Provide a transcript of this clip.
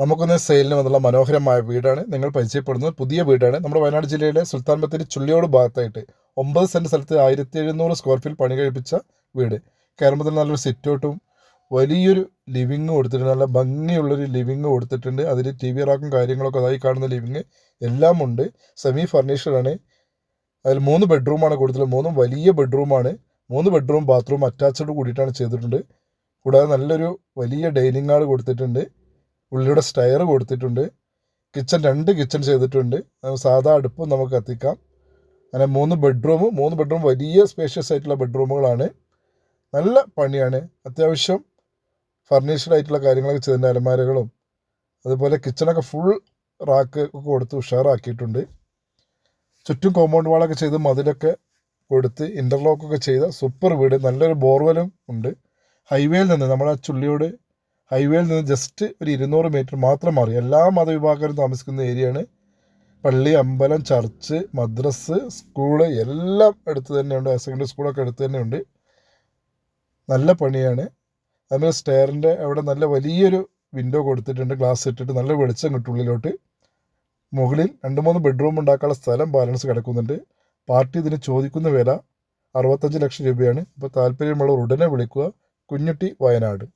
നമുക്കൊന്ന് സെയിലിന് വന്നുള്ള മനോഹരമായ വീടാണ്. നിങ്ങൾ പരിചയപ്പെടുന്നത് പുതിയ വീടാണ്. നമ്മുടെ വയനാട് ജില്ലയിലെ സുൽത്താൻ ബത്തേരി ചുള്ളിയോട് ഭാഗത്തായിട്ട് ഒമ്പത് സെന്റ് സ്ഥലത്ത് ആയിരത്തി എഴുന്നൂറ് സ്ക്വയർ ഫീറ്റ് പണി കഴിപ്പിച്ച വീട്. കയറുമ്പോൾ നല്ലൊരു സിറ്റൗട്ടും വലിയൊരു ലിവിങ് കൊടുത്തിട്ടുണ്ട്. നല്ല ഭംഗിയുള്ളൊരു ലിവിങ് കൊടുത്തിട്ടുണ്ട്. അതിൽ ടി വി റാക്കും കാര്യങ്ങളൊക്കെ അതായി കാണുന്ന ലിവിങ് എല്ലാം ഉണ്ട്. സെമി ഫർണിഷഡാണ് അതിൽ മൂന്ന് ബെഡ്റൂമാണ് കൊടുത്തിട്ടുള്ളത്. മൂന്നും വലിയ ബെഡ്റൂമാണ് മൂന്ന് ബെഡ്റൂം ബാത്റൂം അറ്റാച്ച്ഡ് കൂടിയിട്ടാണ് ചെയ്തിട്ടുണ്ട്. കൂടാതെ നല്ലൊരു വലിയ ഡൈനിങ് ഹാൾ കൊടുത്തിട്ടുണ്ട്. ഉള്ളിലൂടെ സ്റ്റയർ കൊടുത്തിട്ടുണ്ട്. കിച്ചൺ രണ്ട് കിച്ചൺ ചെയ്തിട്ടുണ്ട്. സാധാ അടുപ്പും നമുക്ക് കത്തിക്കാം. അങ്ങനെ മൂന്ന് ബെഡ്റൂം മൂന്ന് ബെഡ്റൂം വലിയ സ്പേഷ്യസ് ആയിട്ടുള്ള ബെഡ്റൂമുകളാണ് നല്ല പണിയാണ്. അത്യാവശ്യം ഫർണിഷ്ഡ് ആയിട്ടുള്ള കാര്യങ്ങളൊക്കെ ചെയ്തിട്ടുണ്ട് അലമാരകളും അതുപോലെ കിച്ചണൊക്കെ ഫുൾ റാക്ക് ഒക്കെ കൊടുത്ത് ഉഷാറാക്കിയിട്ടുണ്ട്. ചുറ്റും കോമ്പൗണ്ട് വാളൊക്കെ ചെയ്ത് മതിലൊക്കെ കൊടുത്ത് ഇന്റർലോക്കൊക്കെ ചെയ്ത സൂപ്പർ വീട്. നല്ലൊരു ബോർവെലും ഉണ്ട്. ഹൈവേയിൽ നിന്ന് നമ്മുടെ ചുള്ളിയോട് ഹൈവേയിൽ നിന്ന് ജസ്റ്റ് ഒരു ഇരുന്നൂറ് മീറ്റർ മാത്രം മാറി. എല്ലാ മതവിഭാഗക്കാരും താമസിക്കുന്ന ഏരിയയാണ് പള്ളി അമ്പലം ചർച്ച് മദ്രസ് സ്കൂൾ എല്ലാം അടുത്ത് തന്നെയുണ്ട്. ഹയർ സെക്കൻഡറി സ്കൂളൊക്കെ അടുത്ത് തന്നെയുണ്ട്. നല്ല പണിയാണ്. അതുപോലെ സ്റ്റെയറിന്റെ അവിടെ നല്ല വലിയൊരു വിൻഡോ കൊടുത്തിട്ടുണ്ട്. ഗ്ലാസ് ഇട്ടിട്ട് നല്ല വെളിച്ചം കിട്ടും ഉള്ളിലോട്ട്. മുകളിൽ രണ്ട് മൂന്ന് ബെഡ്റൂം ഉണ്ടാക്കാനുള്ള സ്ഥലം ബാലൻസ് കിടക്കുന്നുണ്ട്. പാർട്ടി ഇതിന് ചോദിക്കുന്ന വില അറുപത്തഞ്ച് ലക്ഷം രൂപയാണ്. അപ്പോൾ താല്പര്യമുള്ളവർ ഉടനെ വിളിക്കുക. കുഞ്ഞുട്ടി വയനാട്.